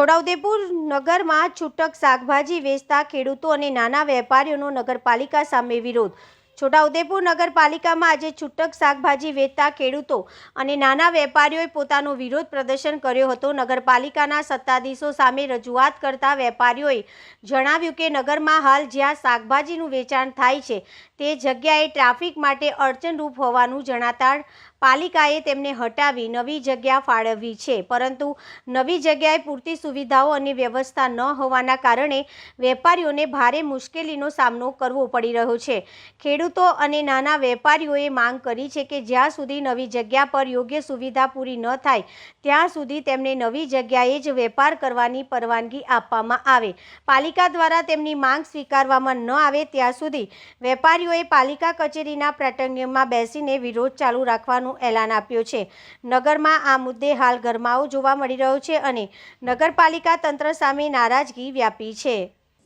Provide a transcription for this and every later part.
છોટાઉદેપુર નગરમાં છૂટક શાકભાજી વેચતા ખેડૂતો અને નાના વેપારીઓનો નગરપાલિકા સામે વિરોધ છોટાઉદેપુર નગરપાલિકામાં આજે છૂટક શાકભાજી વેચતા ખેડૂતો અને નાના વેપારીઓએ પોતાનો વિરોધ પ્રદર્શન કર્યો હતો. નગરપાલિકાના સત્તાધીશો સામે રજૂઆત કરતા વેપારીઓએ જણાવ્યું કે નગરમાં હાલ જ્યાં શાકભાજીનું વેચાણ થાય છે, તે જગ્યાએ ટ્રાફિક માટે અડચણરૂપ હોવાનું જણાતા પાલિકાએ તેમને હટાવી નવી જગ્યા ફાળવવી છે. પરંતુ નવી જગ્યાએ પૂરતી સુવિધાઓ અને વ્યવસ્થા ન હોવાના કારણે વેપારીઓને ભારે મુશ્કેલીનો સામનો કરવો પડી રહ્યો છે. ખેડૂતો અને નાના વેપારીઓએ માંગ કરી છે કે જ્યાં સુધી નવી જગ્યા પર યોગ્ય સુવિધા પૂરી ન થાય, ત્યાં સુધી તેમને નવી જગ્યાએ જ વેપાર કરવાની પરવાનગી આપવામાં આવે. પાલિકા દ્વારા તેમની માંગ સ્વીકારવામાં ન આવે ત્યાં સુધી વેપારીઓએ પાલિકા કચેરીના પ્રાટંગ્યમાં બેસીને વિરોધ ચાલુ રાખવાનું એલાન આપ્યું છે. નગરમાં આ મુદ્દે હાલ ગરમાવો જોવા મળી રહ્યો છે અને નગરપાલિકા તંત્ર સામે નારાજગી વ્યાપી છે.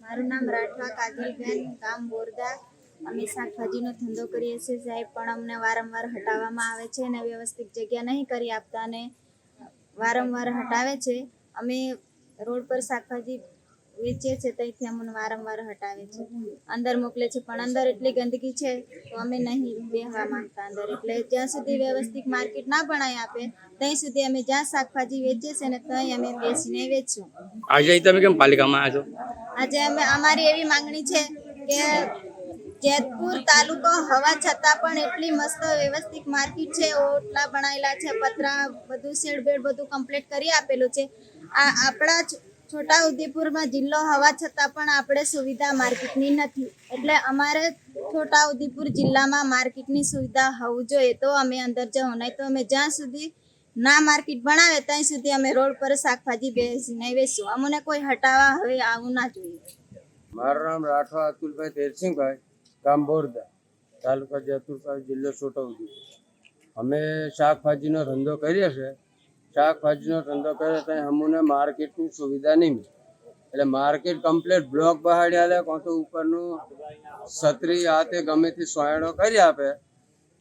મારું નામ રાઠવા કાજલબેન ગામ બોરદા. અમે શાકભાજીનો ધંધો કરીએ છીએ સાહેબ પણ અમને વારંવાર હટાવવામાં આવે છે અને વ્યવસ્થિત જગ્યા નહીં કરી આપતા અને વારંવાર હટાવે છે. અમે રોડ પર શાકભાજી વેચીએ છીએ ત્યાંથી અમને વારંવાર હટાવે છે. અંદર મોકલે છે પણ અંદર એટલી ગંદકી છે તો અમે નહીં બેહવા માંગતા અંદર. એટલે જ્યાં સુધી વ્યવસ્થિત માર્કેટ ના બનાવી આપે ત્યાં સુધી અમે જ્યાં શાકભાજી વેચીએ છીએ ને ત્યાં અમે બેસીને વેચશું. આજે તમે કેમ પાલિકામાં આવ્યા છો? આજે અમે અમારી એવી માંગણી છે કે જેતપુર તાલુકો હવા છતાં પણ એટલી મસ્ત વ્યવસ્થિત માર્કેટ છે. ઓટલા બનાવેલા છે, પતરા બધું શેડ બેડ બધું કમ્પ્લીટ કરી આપેલું છે. આ આપણા છોટા ઉદેપુરમાં જિલ્લો હોવા છતાં પણ આપણે સુવિધા માર્કેટની નથી. એટલે અમારે છોટા ઉદેપુર જિલ્લામાં માર્કેટની સુવિધા હોવું જોઈએ. તો અમે અંદર જવું નહીં તો અમે જ્યાં સુધી ના માર્કેટ બનાવે ત્યાં સુધી અમે રોડ પર શાકભાજી બેસીને વેચશું. અમને કોઈ હટાવવા હવે આવું ના જોઈએ. મારું નામ રાઠવા અતુલભાઈ તેરસિંહભાઈ ગામ તાલુકા જતુરપાલ જિલ્લો છોટાઉદેપુર અમે શાકભાજીનો ધંધો કરીએ છીએ. શાકભાજીનો ધંધો કરીએ ત્યાં અમને માર્કેટની સુવિધા નહીં મળે. એટલે માર્કેટ કમ્પ્લીટ બ્લોક બહાડ્યા લે કાં તો ઉપરનું છત્રી આ તે ગમે તે સોયણો કરી આપે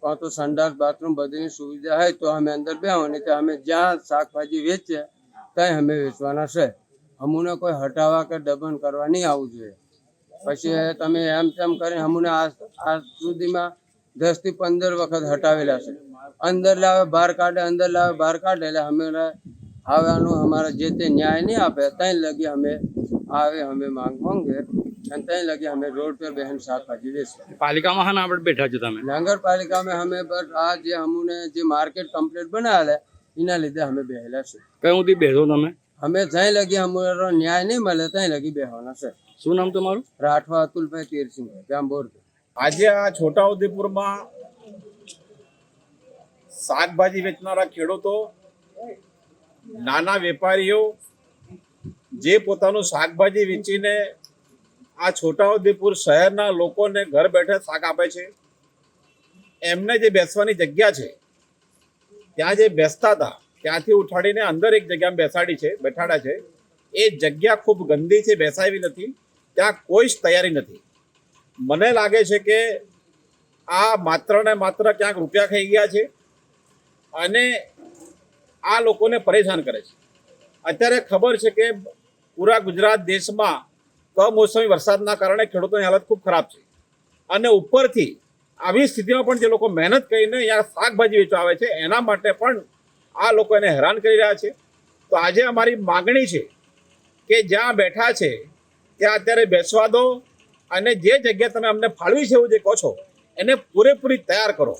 કાં તો સંડાસ, બાથરૂમ બધીની સુવિધા હોય તો અમે અંદર બેહવાની તો અમે જ્યાં શાકભાજી વેચીએ, ત્યાં અમે વેચવાના છે. અમુને કોઈ હટાવવા કે દબન કરવા નહીં આવવું જોઈએ. પછી તમે એમ તેમ કરીને અમને આ આજ સુધીમાં દસથી પંદર વખત હટાવેલા છે. અંદર લાવે બહાર કાઢે અંદર લાવે બહાર કાઢે એટલે અમે આવવાનું અમારે જે તે ન્યાય નહીં આપે ત્યાં લગી અમે આવે અમે માંગ માંગે અને ત્યાં લગી અમે રોડ પર બહેન શાકભાજી વેચીએ. પાલિકામાં હા આપણે બેઠા છો તમે? નગરપાલિકામાં અમે બસ આ જે અમને જે માર્કેટ કમ્પ્લીટ બનાવેલા એના લીધે અમે બેહેલા છે કયું સુધી બેસો તમે? અમે ત્યાં લગી અમારો ન્યાય નહીં મળે ત્યાં લગી બેહવાના છે. શું નામ તમારું? રાઠવા અતુલભાઈ તેરસિંહભાઈ જાંબોર આજે આ છોટાઉદેપુરમાં શાકભાજી વેચનારા ખેડૂતો નાના વેપારીઓ જે પોતાનું શાકભાજી વેચીને આ છોટાઉદેપુર શહેરના લોકોને ઘર બેઠે શાક આપે છે એમને જે બેસવાની જગ્યા છે ત્યાં જે બેસતા હતા ત્યાંથી ઉઠાડીને અંદર એક જગ્યામાં બેસાડી છે, બેઠાડા છે. એ જગ્યા ખૂબ ગંદી છે બેસાવી નથી. ત્યાં કોઈ જ તૈયારી નથી. મને લાગે છે કે આ માત્ર ને માત્ર ક્યાંક રૂપિયા ખાઈ ગયા છે અને આ લોકોને પરેશાન કરે છે. અત્યારે ખબર છે કે પૂરા ગુજરાત દેશમાં કમોસમી વરસાદના કારણે ખેડૂતોની હાલત ખૂબ ખરાબ છે. અને ઉપરથી આવી સ્થિતિમાં પણ જે લોકો મહેનત કરીને અહીંયા શાકભાજી વેચવા આવે છે, એના માટે પણ આ લોકો એને હેરાન કરી રહ્યા છે. તો આજે અમારી માગણી છે કે જ્યાં બેઠા છે, ત્યાં અત્યારે બેસવા દો અને જે જગ્યા તમે અમને ફાળવી છે એવું જે કહો છો, એને પૂરેપૂરી તૈયાર કરો.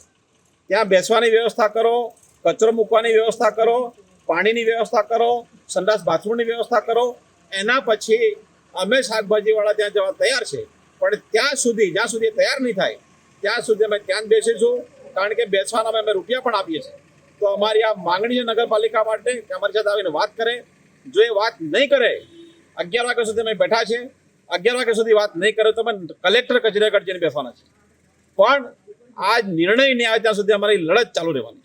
ત્યાં બેસવાની વ્યવસ્થા કરો, કચરો મૂકવાની વ્યવસ્થા કરો, પાણીની વ્યવસ્થા કરો, સંડાસ બાથરૂમની વ્યવસ્થા કરો. એના પછી અમે શાકભાજીવાળા ત્યાં જવા તૈયાર છે. પણ ત્યાં સુધી, જ્યાં સુધી તૈયાર નહીં થાય, ત્યાં સુધી અમે ત્યાં જ બેસીશું. કારણ કે બેસવાના અમે રૂપિયા પણ આપીએ છીએ. તો અમારી આ માંગણી છે નગરપાલિકા માટે અમારી સાથે આવીને વાત કરે. જો એ વાત નહીં કરે, અગિયાર વાગ્યા સુધી અમે બેઠા છે અગિયાર વાગ્યા સુધી વાત નહીં કરે તો અમે કલેક્ટર કચેરી આગળ જઈને બેસવાના છે પણ આ નિર્ણય ન્યાય ત્યાં સુધી અમારી લડત ચાલુ રહેવાની.